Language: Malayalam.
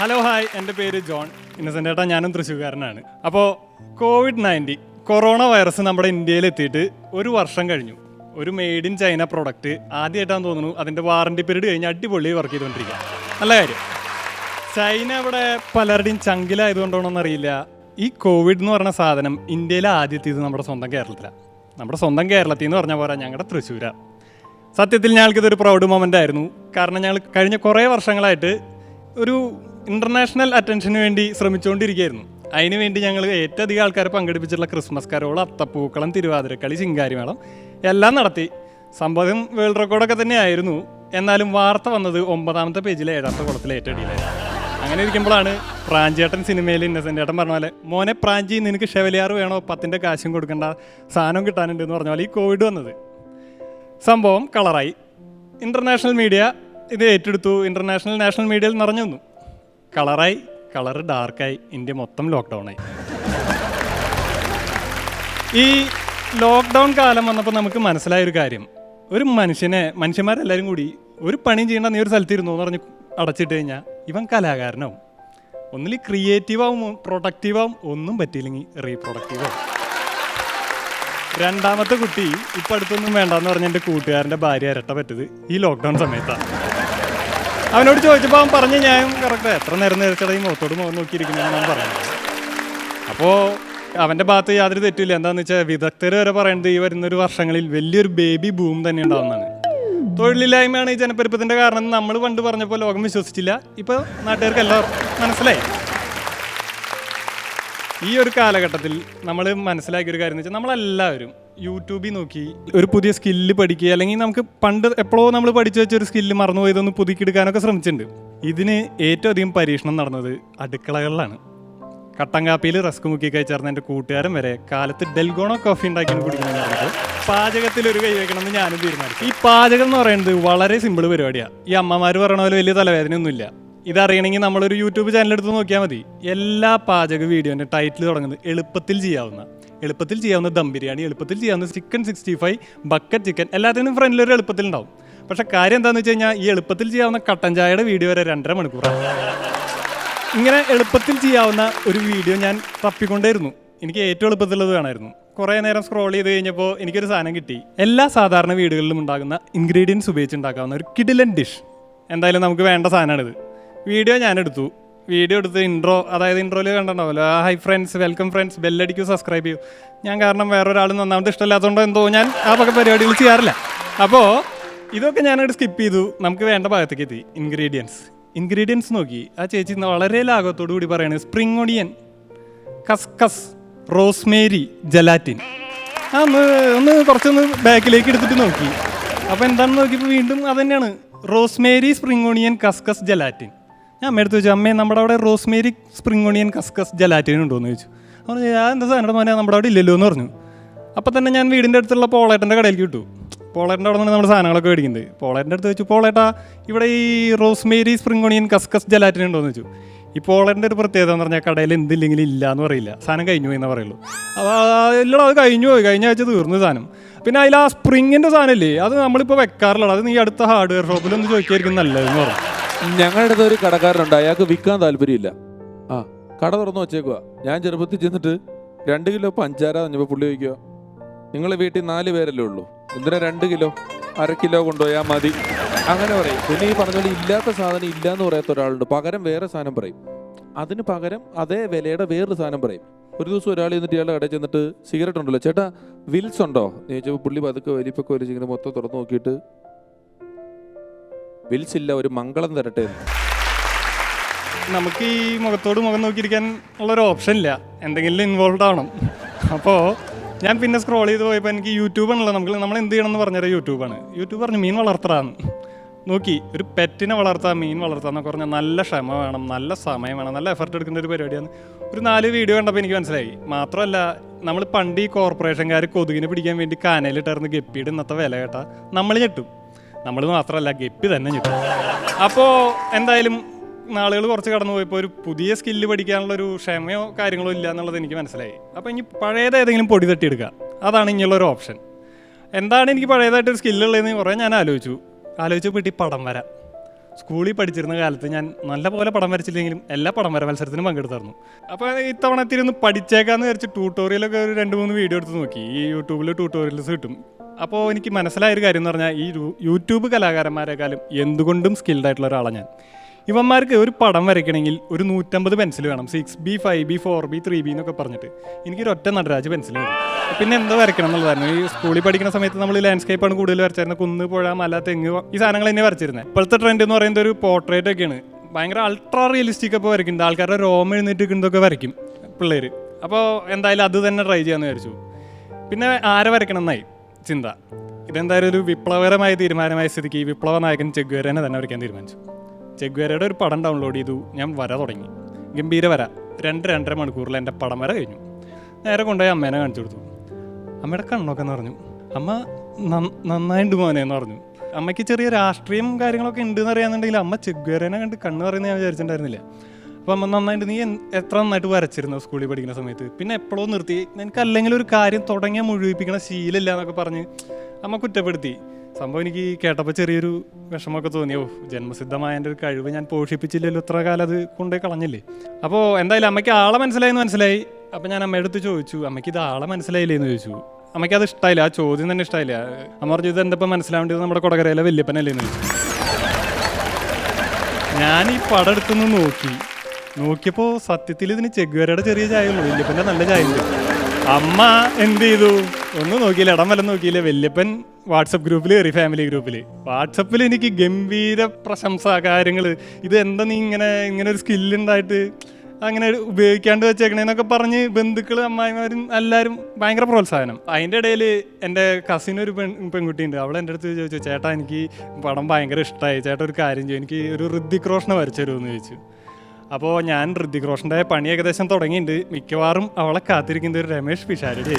ഹലോ ഹായ് എന്റെ പേര് ജോൺ. ഇന്നസെന്റ് ഏട്ടാ ഞാനും തൃശ്ശൂർക്കാരനാണ് അപ്പോൾ കോവിഡ് നയന്റീൻ കൊറോണ വൈറസ് നമ്മുടെ ഇന്ത്യയിൽ എത്തിയിട്ട് ഒരു വർഷം കഴിഞ്ഞു. ഒരു മെയ്ഡ് ഇൻ ചൈന പ്രൊഡക്റ്റ് ആദ്യമായിട്ടാന്ന് തോന്നുന്നു. അതിന്റെ വാറണ്ടി പീരീഡ് കഴിഞ്ഞ് അടിപൊളി വർക്ക് ചെയ്തുകൊണ്ടിരിക്കുക. നല്ല കാര്യം. ചൈന ഇവിടെ പലരുടെയും ചങ്കിലായതുകൊണ്ടാണോന്ന് അറിയില്ല ഈ കോവിഡ് എന്ന് പറഞ്ഞ സാധനം ഇന്ത്യയിലെ ആദ്യത്തേത് നമ്മുടെ സ്വന്തം കേരളത്തിലാണ് നമ്മുടെ സ്വന്തം കേരളത്തിൽ എന്ന് പറഞ്ഞാൽ പോരാ ഞങ്ങളുടെ തൃശ്ശൂരാണ് സത്യത്തിൽ ഞങ്ങൾക്കിതൊരു പ്രൗഡ് മൊമെന്റ് ആയിരുന്നു. കാരണം ഞങ്ങൾ കഴിഞ്ഞ കുറേ വർഷങ്ങളായിട്ട് ഒരു ഇന്റർനാഷണൽ അറ്റൻഷന് വേണ്ടി ശ്രമിച്ചുകൊണ്ടിരിക്കുകയായിരുന്നു. അതിനുവേണ്ടി ഞങ്ങൾ ഏറ്റവും അധികം ആൾക്കാരെ പങ്കെടുപ്പിച്ചിട്ടുള്ള ക്രിസ്മസ് കരോൾ അത്തപ്പൂക്കളം തിരുവാതിരക്കളി ചിങ്കാരിമേളം എല്ലാം നടത്തി. സംഭവം വേൾഡ് റെക്കോർഡൊക്കെ തന്നെയായിരുന്നു. എന്നാലും വാർത്ത വന്നത് ഒമ്പതാമത്തെ പേജിലെ ഏഴാമത്തെ കുളത്തിലെ ഏറ്റടിയിലായിരുന്നു അങ്ങനെ ഇരിക്കുമ്പോഴാണ് പ്രാഞ്ചേട്ടൻ സിനിമയിൽ ഇന്നസെന്റ് ഏട്ടൻ പറഞ്ഞ പോലെ മോനെ പ്രാഞ്ചി നിനക്ക് ഷെവലിയാർ വേണോ? പത്തിന്റെ കാശും കൊടുക്കേണ്ട സാധനം കിട്ടാനുണ്ട് എന്ന് പറഞ്ഞ പോലെ ഈ കോവിഡ് വന്നത്. സംഭവം കളറായി ഇന്റർനാഷണൽ മീഡിയ ഇത് ഏറ്റെടുത്തു. ഇന്റർനാഷണൽ നാഷണൽ മീഡിയയിൽ നിറഞ്ഞു വന്നു കളറായി കളർ ഡാർക്കായി ഇന്ത്യ മൊത്തം ലോക്ക്ഡൗണായി. ഈ ലോക്ക്ഡൗൺ കാലം വന്നപ്പോൾ നമുക്ക് മനസ്സിലായൊരു കാര്യം. ഒരു മനുഷ്യനെ മനുഷ്യന്മാരെല്ലാവരും കൂടി ഒരു പണിയും ചെയ്യേണ്ട നീ ഒരു സ്ഥലത്തിരുന്നു എന്ന് പറഞ്ഞ് അടച്ചിട്ട് കഴിഞ്ഞാൽ ഇവൻ കലാകാരനാവും. ഒന്നിൽ ക്രിയേറ്റീവാവും പ്രൊഡക്റ്റീവാവും ഒന്നും പറ്റിയില്ലെങ്കിൽ റീപ്രൊഡക്റ്റീവാവും രണ്ടാമത്തെ കുട്ടി ഇപ്പം അടുത്തൊന്നും വേണ്ടെന്ന് പറഞ്ഞ എന്റെ കൂട്ടുകാരന്റെ ഭാര്യ ഇരട്ട പറ്റത് ഈ ലോക്ക്ഡൗൺ സമയത്താണ് അവനോട് ചോദിച്ചപ്പോൾ അവൻ പറഞ്ഞു ഞാൻ കറക്റ്റ് എത്ര നേരം നേരിച്ചട മുഖത്തോട് മുഖം നോക്കിയിരിക്കുന്നതെന്ന് ഞാൻ പറഞ്ഞു. അപ്പോൾ അവന്റെ ഭാഗത്ത് യാതൊരു തെറ്റില്ല എന്താണെന്ന് വെച്ചാൽ വിദഗ്ധർ വരെ പറയുന്നത് ഈ വരുന്നൊരു വർഷങ്ങളിൽ വലിയൊരു ബേബി ബൂം തന്നെ ഉണ്ടാവുന്നതാണ്. തൊഴിലില്ലായ്മയാണ് ഈ ജനപ്പെരുപ്പത്തിന്റെ കാരണം നമ്മൾ പണ്ട് പറഞ്ഞപ്പോൾ ലോകം വിശ്വസിച്ചില്ല. ഇപ്പോൾ നാട്ടുകാർക്ക് എല്ലാവർക്കും മനസ്സിലായി. ഈ ഒരു കാലഘട്ടത്തിൽ നമ്മൾ മനസ്സിലാക്കിയ ഒരു കാര്യം എന്ന് വെച്ചാൽ നമ്മളെല്ലാവരും യൂട്യൂബിൽ നോക്കി ഒരു പുതിയ സ്കില്ല് പഠിക്കുക അല്ലെങ്കിൽ നമുക്ക് പണ്ട് എപ്പോഴോ നമ്മൾ പഠിച്ചു വെച്ച ഒരു സ്കില്ല് മറന്നുപോയതൊന്ന് പുതുക്കിയെടുക്കാനൊക്കെ ശ്രമിച്ചിട്ടുണ്ട്. ഇതിന് ഏറ്റവും അധികം പരീക്ഷണം നടന്നത് അടുക്കളകളിലാണ്. കട്ടൻ കാപ്പിയിൽ റസ്ക് മുക്കി കഴിച്ചേർന്ന എന്റെ കൂട്ടുകാരൻ വരെ കാലത്ത് ഡെൽഗോണോ കോഫി ഉണ്ടാക്കി കുടിക്കുന്ന പാചകത്തിൽ ഒരു കൈ വെക്കണമെന്ന് ഞാനും തീരുമാനിച്ചു. ഈ പാചകം എന്ന് പറയുന്നത് വളരെ സിമ്പിൾ പരിപാടിയാണ് ഈ അമ്മമാർ പറയണ പോലെ വലിയ തലവേദനയൊന്നുമില്ല. ഇതറിയണമെങ്കിൽ നമ്മളൊരു യൂട്യൂബ് ചാനൽ എടുത്ത് നോക്കിയാൽ മതി. എല്ലാ പാചക വീഡിയോന്റെ ടൈറ്റിൽ തുടങ്ങുന്നത് എളുപ്പത്തിൽ ചെയ്യാവുന്ന എളുപ്പത്തിൽ ചെയ്യാവുന്ന ദം ബിരിയാണി എളുപ്പത്തിൽ ചെയ്യാവുന്ന chicken sixty five bucket chicken എല്ലാത്തിനും ഫ്രണ്ടിൽ ഒരു എളുപ്പത്തിൽ ഉണ്ടാവും പക്ഷെ കാര്യം എന്താണെന്ന് വെച്ച് കഴിഞ്ഞാൽ ഈ എളുപ്പത്തിൽ ചെയ്യാവുന്ന കട്ടൻ ചായയുടെ വീഡിയോ വരെ രണ്ടര മണിക്കൂറാണ് ഇങ്ങനെ എളുപ്പത്തിൽ ചെയ്യാവുന്ന ഒരു വീഡിയോ ഞാൻ തപ്പിക്കൊണ്ടേയിരുന്നു. എനിക്ക് ഏറ്റവും എളുപ്പത്തിലുള്ളത് വേണമായിരുന്നു. കുറേ നേരം സ്ക്രോൾ ചെയ്ത് കഴിഞ്ഞപ്പോൾ എനിക്കൊരു സാധനം കിട്ടി. എല്ലാ സാധാരണ വീടുകളിലും ഉണ്ടാകുന്ന ഇൻഗ്രീഡിയൻസ് ഉപയോഗിച്ച് ഉണ്ടാക്കാവുന്ന ഒരു കിഡിലൻ ഡിഷ് എന്തായാലും നമുക്ക് വേണ്ട സാധനമാണിത് വീഡിയോ ഞാൻ എടുത്തു. വീഡിയോ എടുത്ത് ഇൻട്രോ അതായത് ഇൻട്രോയിൽ കണ്ടിട്ടുണ്ടാവല്ലോ ഹൈ ഫ്രണ്ട്സ് വെൽക്കം ഫ്രണ്ട്സ് ബെല്ലടിക്കൂ സബ്സ്ക്രൈബ് ചെയ്യൂ. ഞാൻ കാരണം വേറൊരാൾ നന്നാമത് ഇഷ്ടമില്ലാത്തതുകൊണ്ട് എന്തോ ഞാൻ ആ പക പരിപാടികൾ ചെയ്യാറില്ല. അപ്പോൾ ഇതൊക്കെ ഞാനവിടെ സ്കിപ്പ് ചെയ്തു. നമുക്ക് വേണ്ട ഭാഗത്തേക്ക് എത്തി. ഇൻഗ്രീഡിയൻസ് ഇൻഗ്രീഡിയൻസ് നോക്കി. ആ ചേച്ചി വളരെ ലാഘവത്തോടു കൂടി പറയുന്നത് സ്പ്രിംഗ് ഒണിയൻ കസ്കസ് റോസ്മേരി ജലാറ്റിൻ ആ ഒന്ന് ഒന്ന് കുറച്ചൊന്ന് ബാക്കിലേക്ക് എടുത്തിട്ട് നോക്കി. അപ്പോൾ എന്താണെന്ന് നോക്കിയപ്പോൾ വീണ്ടും അത് തന്നെയാണ്. റോസ്മേരി സ്പ്രിംഗ് ഓണിയൻ കസ്കസ് ജലാറ്റിൻ ഞാൻ അമ്മയെടുത്ത് ചോദിച്ചു അമ്മേ നമ്മുടെ അവിടെ റോസ്മേരി സ്പ്രിംഗ് ഓണിയൻ കസ്കസ് ജലാറ്റിൻ ഉണ്ടോ എന്ന് ചോദിച്ചു അപ്പോൾ ഞാൻ എന്താ സാധനം? മോനെ നമ്മുടെ അവിടെ ഇല്ലല്ലോ എന്ന് പറഞ്ഞു. അപ്പോൾ തന്നെ ഞാൻ വീടിന്റെ അടുത്തുള്ള പോളേട്ടന്റെ കടയിലേക്ക് വിട്ടു. പോളേട്ടന്റെ അവിടെ നിന്ന് നമ്മുടെ സാധനങ്ങളൊക്കെ മേടിക്കുന്നത്. പോളേട്ടന്റെ അടുത്ത് വെച്ചു പോളേട്ടാ ഇവിടെ ഈ റോസ്മേരി സ്പ്രിംഗ് ഓണിയൻ കസ്കസ് ജലാറ്റിൻ ഉണ്ടോ? എന്ന് ഈ പോളേന്റെ ഒരു പ്രത്യേകത എന്ന് പറഞ്ഞാൽ കടയിൽ എന്തില്ലെങ്കിലും ഇല്ല എന്ന് പറയില്ല. സാധനം കഴിഞ്ഞു പോയി എന്നേ പറയുള്ളൂ. അപ്പോൾ എല്ലാം അത് കഴിഞ്ഞു പോയി. കഴിഞ്ഞ ആഴ്ച തീർന്നു സാധനം. പിന്നെ അതിൽ ആ സ്പ്രിങ്ങിന്റെ സാധനമില്ലേ? അത് നമ്മളിപ്പോൾ വെക്കാറില്ല അത് നീ അടുത്ത ഹാർഡ്വെയർ ഷോപ്പിലൊന്ന് ചോദിക്കായിരിക്കും നല്ലതെന്ന് പറഞ്ഞു. ഞങ്ങളുടെ അടുത്ത് ഒരു കടക്കാരനുണ്ട്. അയാൾക്ക് വിൽക്കാൻ താല്പര്യമില്ല. ആ കട തുറന്നു വെച്ചേക്കുക ഞാൻ ചെറുപ്പത്തിൽ ചെന്നിട്ട് രണ്ട് കിലോ പഞ്ചാര തന്നപ്പോൾ പുള്ളി ചോദിക്കുക നിങ്ങളെ വീട്ടിൽ നാല് പേരല്ലേ ഉള്ളൂ? എന്തിനാ രണ്ട് കിലോ? അര കിലോ കൊണ്ടുപോയാൽ മതി. അങ്ങനെ പറയും. പിന്നെ ഈ പറഞ്ഞ പോലെ ഇല്ലാത്ത സാധനം ഇല്ല എന്ന് പറയാത്ത ഒരാളുണ്ട്. പകരം വേറെ സാധനം പറയും. അതിന് പകരം അതേ വിലയുടെ വേറൊരു സാധനം പറയും. ഒരു ദിവസം ഒരാൾ ചെന്നിട്ട് ഇയാളുടെ കടയിൽ ചെന്നിട്ട് സിഗരറ്റ് ഉണ്ടല്ലോ. ചേട്ടാ വിൽസ് ഉണ്ടോ? ചോദിച്ചപ്പോൾ പുള്ളി പതുക്കെ വലിപ്പൊക്കെ വലിച്ചിങ്ങനെ മൊത്തം തുറന്നു നോക്കിയിട്ട് വിൽസ് ഇല്ല ഒരു മംഗളം തരട്ടെ നമുക്ക് ഈ മുഖത്തോട് മുഖം നോക്കിയിരിക്കാൻ ഉള്ളൊരു ഓപ്ഷൻ ഇല്ല എന്തെങ്കിലും ഇൻവോൾവ് ആവണം. അപ്പോൾ ഞാൻ പിന്നെ സ്ക്രോൾ ചെയ്ത് പോയപ്പോൾ എനിക്ക് യൂട്യൂബ് ആണല്ലോ. നമുക്ക് നമ്മൾ എന്ത് ചെയ്യണം എന്ന് പറഞ്ഞാൽ യൂട്യൂബാണ് യൂട്യൂബ് പറഞ്ഞു മീൻ വളർത്തറാന്ന്. നോക്കി ഒരു പെറ്റിനെ വളർത്താൻ മീൻ വളർത്താൻ എന്നൊക്കെ പറഞ്ഞാൽ നല്ല ക്ഷമ വേണം നല്ല സമയം വേണം നല്ല എഫർട്ട് എടുക്കുന്ന ഒരു പരിപാടിയാണ്. ഒരു നാല് വീഡിയോ കണ്ടപ്പോൾ എനിക്ക് മനസ്സിലായി. മാത്രമല്ല നമ്മൾ പണ്ട് ഈ കോർപ്പറേഷൻകാർ കൊതുകിനെ പിടിക്കാൻ വേണ്ടി കാനയിലിട്ടായിരുന്നു ഗപ്പിയുടെ ഇന്നത്തെ വില കേട്ടാ. നമ്മൾ ഞെട്ടും. നമ്മൾ മാത്രമല്ല ഗപ്പി തന്നെ ചുറ്റും അപ്പോൾ എന്തായാലും നാളുകൾ കുറച്ച് കടന്നു പോയപ്പോൾ ഒരു പുതിയ സ്കില്ല് പഠിക്കാനുള്ള ഒരു ക്ഷമയോ കാര്യങ്ങളോ ഇല്ല എന്നുള്ളത് എനിക്ക് മനസ്സിലായി. അപ്പോൾ ഇനി പഴയത് ഏതെങ്കിലും പൊടി തട്ടിയെടുക്കുക അതാണ് ഇനിയുള്ള ഒരു ഓപ്ഷൻ എന്താണ് എനിക്ക് പഴയതായിട്ടൊരു സ്കില്ലുള്ളതെന്ന് കുറേ ഞാൻ ആലോചിച്ചു. ആലോചിച്ചപ്പോൾ കിട്ടി പടം വര. സ്കൂളിൽ പഠിച്ചിരുന്ന കാലത്ത് ഞാൻ നല്ലപോലെ പടം വരച്ചില്ലെങ്കിലും എല്ലാ പടം വര മത്സരത്തിനും പങ്കെടുത്തായിരുന്നു. അപ്പോൾ ഇത്തവണ ഇത്തിരി പഠിച്ചേക്കാന്ന് വിചാരിച്ച് ട്യൂട്ടോറിയലൊക്കെ ഒരു രണ്ട് മൂന്ന് വീഡിയോ എടുത്ത് നോക്കി. ഈ യൂട്യൂബിൽ ട്യൂട്ടോറിയൽസ് കിട്ടും. അപ്പോൾ എനിക്ക് മനസ്സിലായ ഒരു കാര്യം എന്ന് പറഞ്ഞാൽ ഈ യൂട്യൂബ് കലാകാരന്മാരെക്കാളും എന്തുകൊണ്ടും സ്കിൽഡ് ആയിട്ടുള്ള ഒരാളാണ് ഞാൻ. ഇവന്മാർക്ക് ഒരു പടം വരയ്ക്കണമെങ്കിൽ ഒരു നൂറ്റമ്പത് പെൻസിൽ വേണം. Six B five B four B three B എന്നൊക്കെ പറഞ്ഞിട്ട്. എനിക്കൊരു ഒറ്റ നടരാജ് പെൻസിൽ വേണം. പിന്നെ എന്തോ വരയ്ക്കണം എന്നുള്ളതായിരുന്നു. ഈ സ്കൂളിൽ പഠിക്കുന്ന സമയത്ത് നമ്മൾ ലാൻഡ്സ്കേപ്പാണ് കൂടുതൽ വരച്ചായിരുന്നത് കുന്ന് പുഴ മല തെങ്ങ് ഈ സാധനങ്ങൾ തന്നെ വരച്ചിരുന്നത് ഇപ്പോഴത്തെ ട്രെൻഡ് എന്ന് പറയുന്നത് ഒരു പോർട്രേറ്റ് ഒക്കെയാണ്. ഭയങ്കര അൾട്രാ റിയലിസ്റ്റിക് ഒക്കെ വരയ്ക്കുന്നുണ്ട് ആൾക്കാരുടെ രോമം എഴുന്നേറ്റ് വരയ്ക്കും പിള്ളേർ അപ്പോൾ എന്തായാലും അത് തന്നെ ട്രൈ ചെയ്യാമെന്ന് വിചാരിച്ചു. പിന്നെ ആരെ വരയ്ക്കണം എന്നായി? ചിന്ത. ഇതെന്തായാലും ഒരു വിപ്ലവകരമായ തീരുമാനമായ സ്ഥിതിക്ക് ഈ വിപ്ലവ നായകൻ ചെഗ്വേരനെ തന്നെ വരയ്ക്കാൻ തീരുമാനിച്ചു. ചെഗ്വേരയുടെ ഒരു പടം ഡൗൺലോഡ് ചെയ്തു. ഞാൻ വര തുടങ്ങി. ഗംഭീര വര. രണ്ട് രണ്ടര മണിക്കൂറിൽ എന്റെ പടം വര കഴിഞ്ഞു. നേരെ കൊണ്ടുപോയി അമ്മേനെ കാണിച്ചു കൊടുത്തു. അമ്മയുടെ കണ്ണൊക്കെ എന്ന് പറഞ്ഞു അമ്മ നന്നായിട്ട് മോനെ എന്ന് പറഞ്ഞു. അമ്മയ്ക്ക് ചെറിയ രാഷ്ട്രീയം കാര്യങ്ങളൊക്കെ ഉണ്ടെന്ന് അറിയാന്നുണ്ടെങ്കിൽ അമ്മ ചെഗ്വേരനെ കണ്ട് കണ്ണ് പറയുന്നത് ഞാൻ വിചാരിച്ചിട്ടുണ്ടായിരുന്നില്ല. അപ്പം നന്നായിട്ട് നീ എത്ര നന്നായിട്ട് വരച്ചിരുന്നു സ്കൂളിൽ പഠിക്കുന്ന സമയത്ത്? പിന്നെ എപ്പോഴും നിർത്തി. നിനക്ക് അല്ലെങ്കിൽ ഒരു കാര്യം തുടങ്ങിയാൽ മുഴുവിപ്പിക്കണ ശീലമില്ല എന്നൊക്കെ പറഞ്ഞ് അമ്മ കുറ്റപ്പെടുത്തി. സംഭവം എനിക്ക് കേട്ടപ്പോൾ ചെറിയൊരു വിഷമമൊക്കെ തോന്നി. ഓ ജന്മസിദ്ധമായ എന്റെ ഒരു കഴിവ് ഞാൻ പോഷിപ്പിച്ചില്ലല്ലോ. ഇത്ര കാലം അത് കൊണ്ടുപോയി കളഞ്ഞില്ലേ? അപ്പോൾ എന്തായാലും അമ്മയ്ക്ക് ആളെ മനസ്സിലായെന്ന് മനസ്സിലായി. അപ്പോൾ ഞാൻ അമ്മയുടെ അടുത്ത് ചോദിച്ചു അമ്മയ്ക്ക് ഇത് ആളെ മനസ്സിലായില്ലേ? എന്ന് ചോദിച്ചു. അമ്മയ്ക്ക് അത് ഇഷ്ടമായില്ല ആ ചോദ്യം തന്നെ ഇഷ്ടമായില്ല അമ്മ പറഞ്ഞു ഇത് എന്തപ്പോൾ മനസ്സിലാവേണ്ടത്? നമ്മുടെ കൊടകരയിലെ വല്യപ്പനല്ലേ? എന്ന് ചോദിച്ചു. ഞാൻ ഈ പടം എടുത്തുനിന്ന് നോക്കി. നോക്കിയപ്പോൾ സത്യത്തിൽ ഇതിന് ചെഗ്വേരയുടെ ചെറിയ ചായ ഉള്ളൂ നല്ല ചായ ഉണ്ട് അമ്മ എന്ത് ചെയ്തു? ഒന്നും നോക്കിയില്ല. ഇടം വല്ല നോക്കിയില്ല. വല്യപ്പൻ വാട്സപ്പ് ഗ്രൂപ്പിൽ കയറി ഫാമിലി ഗ്രൂപ്പിൽ വാട്സപ്പിൽ എനിക്ക് ഗംഭീര പ്രശംസ കാര്യങ്ങൾ ഇത് എന്താ നീ ഇങ്ങനെ ഇങ്ങനെ ഒരു സ്കില്ലുണ്ടായിട്ട് അങ്ങനെ ഉപയോഗിക്കാണ്ട് വെച്ചേക്കണേന്നൊക്കെ പറഞ്ഞ് ബന്ധുക്കൾ അമ്മായിമാരും എല്ലാവരും ഭയങ്കര പ്രോത്സാഹനം. അതിന്റെ ഇടയിൽ എന്റെ കസിൻ ഒരു പെൺ പെൺകുട്ടിയുണ്ട്. അവൾ എന്റെ അടുത്ത് ചോദിച്ചു ചേട്ടാ എനിക്ക് പടം ഭയങ്കര ഇഷ്ടമായി ചേട്ടാ ഒരു കാര്യം ചെയ്യും. എനിക്ക് ഒരു ഋതിക് റോഷനെ വരച്ചു തരുമെന്ന് ചോദിച്ചു. അപ്പോൾ ഞാൻ ഋതിക് റോഷന്റെ പണി ഏകദേശം തുടങ്ങിയിട്ടുണ്ട്. മിക്കവാറും അവളെ കാത്തിരിക്കുന്നത് ഒരു രമേഷ് പിഷാരടി